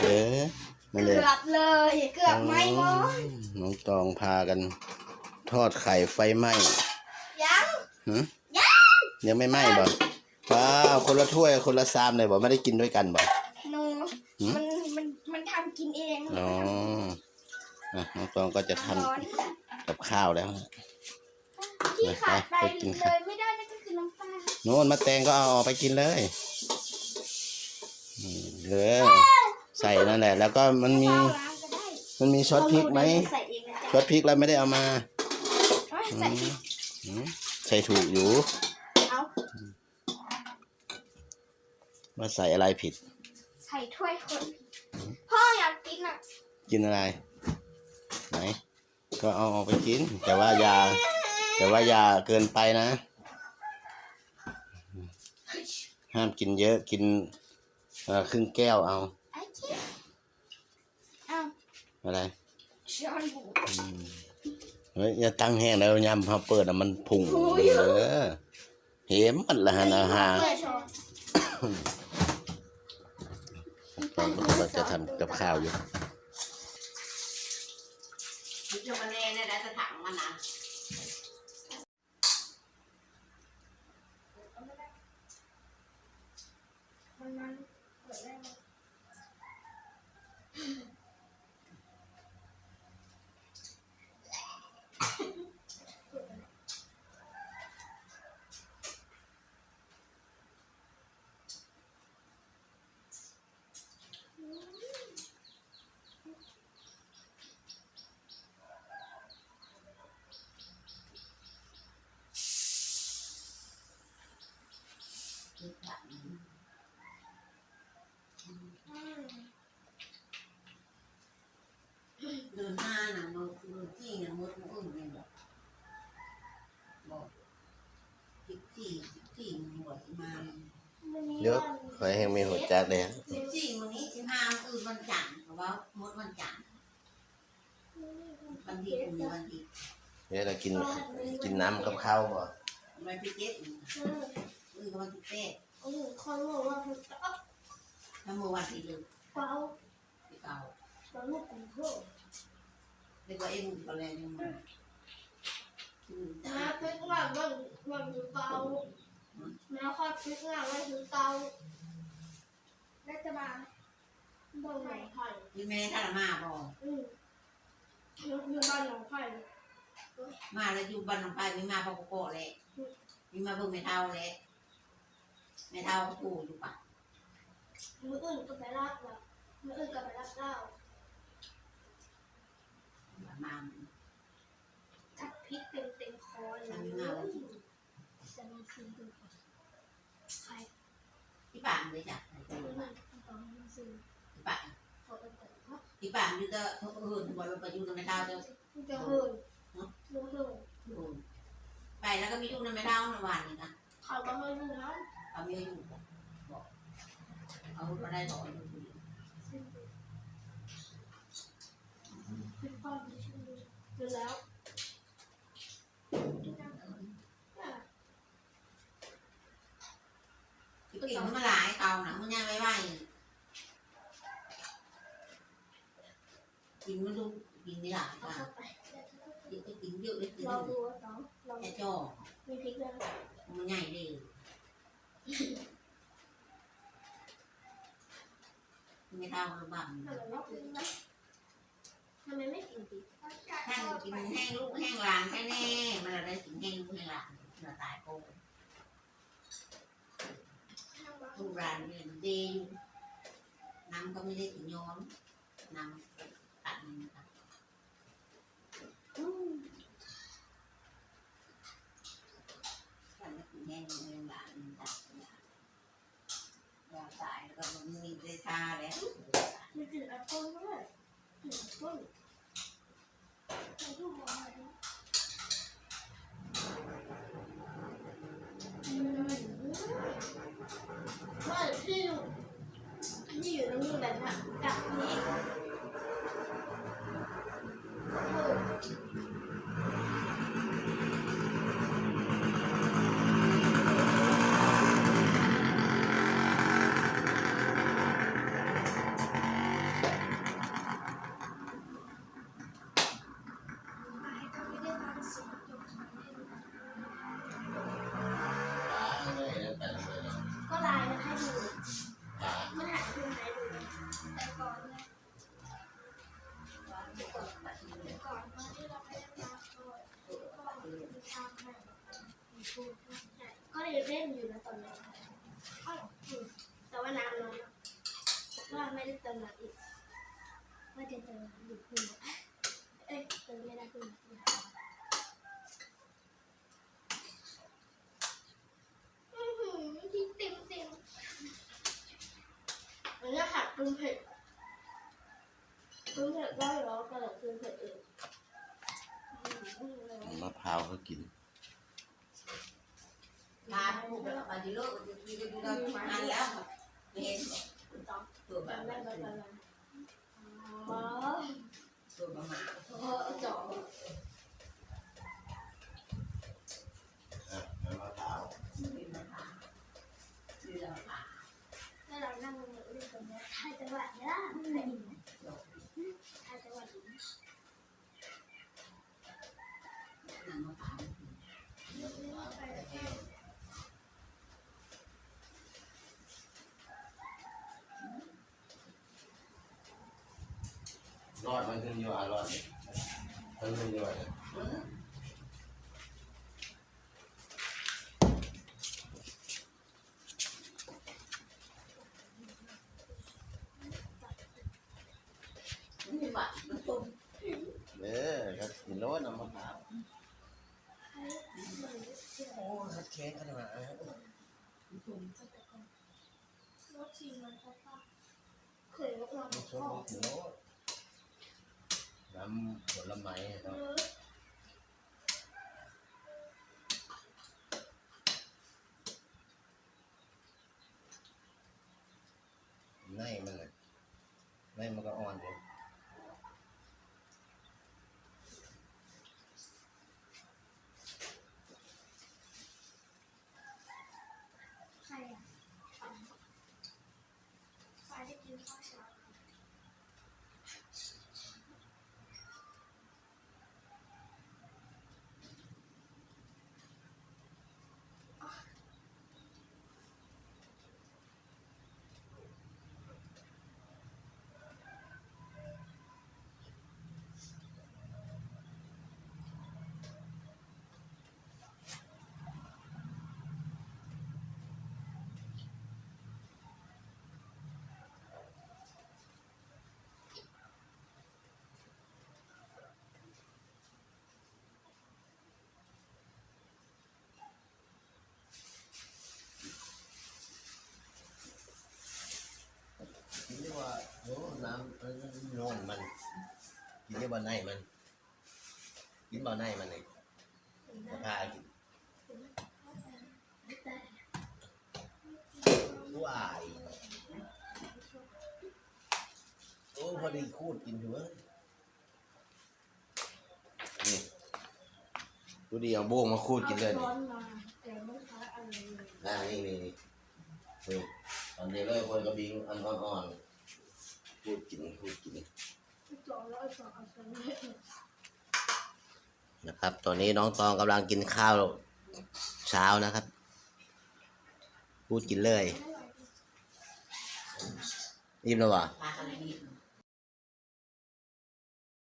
เออนั่นแหเกืละอบเลย เกือบไหม่หมดน้องตองพากัน ทอดไข่ไฟไหม้ยังหืมยังไม่ไหม้บ่ว้าวคนละถ้วยคนละซามเลยบ่ไม่ได้กินด้วยกันบ่หนูหืมมันมันมันทำกินเองอ๋ออะน้องตองก็จะทร้อนำกับข้าวแล้วที่ขาดไปไปกินเลข้าวยไม่ได้นั่นก็คือน้ำตาลโน่นมาแตงก็เอาออกไปกินเลยอืมเหลย ใส่นั่นแหละ แล้วก็มันมีข้าวล้างก็ได้มันมีซอสพริกไหมใส่เองนะซอสพริกเราไม่ได้เอามาจ๊ะใส่พริกอืมใส่ถูกอยู่ เอาว่าใส่อะไรผิด ใส่ถ้วยคนพ่ออยากกินอะกินอะไร ไหน ก็เอาออกไปกิน แต่ว่าอย่า แต่ว่าอย่าเกินไปนะ ห้ามกินเยอะ กินเอ่อครึ่งแก้วเอาไอ้เจ๊เอา อะไรช้อนบุอืมเฮ้ยอย่าตั้งแห้งแล้วยำพอเปิดอะมันพุ่งโอ้ยเออเห็มมันละหันอาหารเปิดช้อนตอนก็จะทำกับข้าวอยู่มันจะมาแน่เนี่ยนะจะถังมันนะ มันมันเปิดได้ไหม เดินหน้าน่ะมันคือที่เนี่ยมดมันอื่นเนี่ยบอกบอกทิกที่ทิกที่มันหวยมา มันมี เยอะขอให้มีหัวจักเลยฮะทิกที่วันนี้สิบห้ามันอื่นวันจันทร์เพราะว่ามดวันจันทร์วันที่คุณวันที่เดี๋ยวเรากินกินน้ำกับข้าวบ่วันที่เจ็ดอออื่นก็วันที่แปดโอ้โหคนบอกว่ามันจะเอาถ้าเมื่อวันที่หนึ่งเปล่าเก่าตอนลูกของพ่อเรียกว่าเอ็มก็แรงยังมาอืมแม่จ้าพลิกหลังมันมันอยู่เตา แม่คอยพลิกหลังมันอยู่เตาได้จะมาบนหนองไผ่พี่แม่ถ้าละมาบอกอืมอยู่บ้านหนองไผ่มาแล้วอยู่บ้านน้องไปมีมาปอกโกะเลยมีมาเบิ่งไม่เท่าเลยไม่เท่าก็ปู่อยู่ปะมืออื่นก็ไปรับว่ะมืออื่นก็ไปรับเหล้ามาทัดพริกเต็มเต็มคอเลย จะมีคืนดูใครที่ป่านเลยจ้ะที่ไม่รู้ต้องซื้อป่านเขาไปเปิดเพราะที่ป่านอยู่จะเออบ่ไปอยู่ในไม่เท่าจะจะเหินมันเหินอยู่ไปแล้วก็มีอยู่ในไม่เท่าในวันนี้นะเขาก็ไม่รู้นะเขามีอยู่บอกเขาไม่ได้บอกอยู่เป็นป้อนที่ชื่อดูแล้วที่กินมาหลายเอานะมันยังไม่ไหวกินมันดูกินไม่หลายเอาป่ะเข้าได้ต่อมีพริกด้วยมันใหญ่เลยไม่เท่าหรือบ้าทำไมไม่กินนะทำไมไม่กินพริกแห้งกินแห้งลูก แห้งหลานแค่แน่มันอะไรกินแห้งลูกแห้งหลานเราตายโกงลูกหลานเรียนดีอ ยู่น้ำก็ไม่ได้ถึงย้อนน้ำตัดมันตัดอืมตัด ก็เลยเล่นอยู่นะตอนนี้อ้าวอืมแต่ว่าน้ำน้อยว่าไม่ได้เติมน้ำอีกว่าจะเติมน้ำอยู่คุณเอ้ยเติมไม่ได้คุณมันนี้หักปรุงเผ็ดปรุงเผ็ดได้หรอก็เลยปรุงเผ็ดเองมะพร้าวกินลาพูดแบบปฏิโลกจะกิน จะกินมาแล้วเห็นตัวแบบจำได้นั้นไหมตอนนั้นอ๋อ ระมาณเออเจาะอะน้ำมะพร้าวเป็นมะพร้าวคือเราผ่าถ้าเรานั่งเล่นตรงนี้ถ่ายจังหวะเนี้ยถ่ายอีกไหมถ่ายจังหวะอีกไหมน้ำมะพร้าวรอดมันขึ้นอยู่อะรอดมันขึ้นอยู่อะนี่ว่ามันต้มเออครับกินรสน้ำมะพร้าวโอ้คัดเค้กขนาดนั้นรถชิมมันเขาป่ะเคยรถเรามันชชออบบกิ นรสน้ำผลไม้เอเนาะอในมันเลยในมันก็อ่อนอยู่ใครอะใครได้กินข้าวเช้า กินได้ว่าโอ้น้ำมันนวลมัน กินได้บ่ในมัน กินบ่ในมันเลยมะพร้าวกินว้ายโอ้พอดีคูดกินเถอะนี่ดูดีเอาโบ้งมาคูดกินเลยร้นี่อนมาแต่ไม่ค้าอะไรเลยอ่านี่นี่นี่นี่ตอ นนี้เลยคนกระบิงอันอ่อนๆพูดกินพูดกินจอแล้วจอเอาไปเลยนะครับ ตอนนี้น้องตองกำลังกินข้าวเช้านะครับ พูดกินเลยอิ่มแล้ววะปลา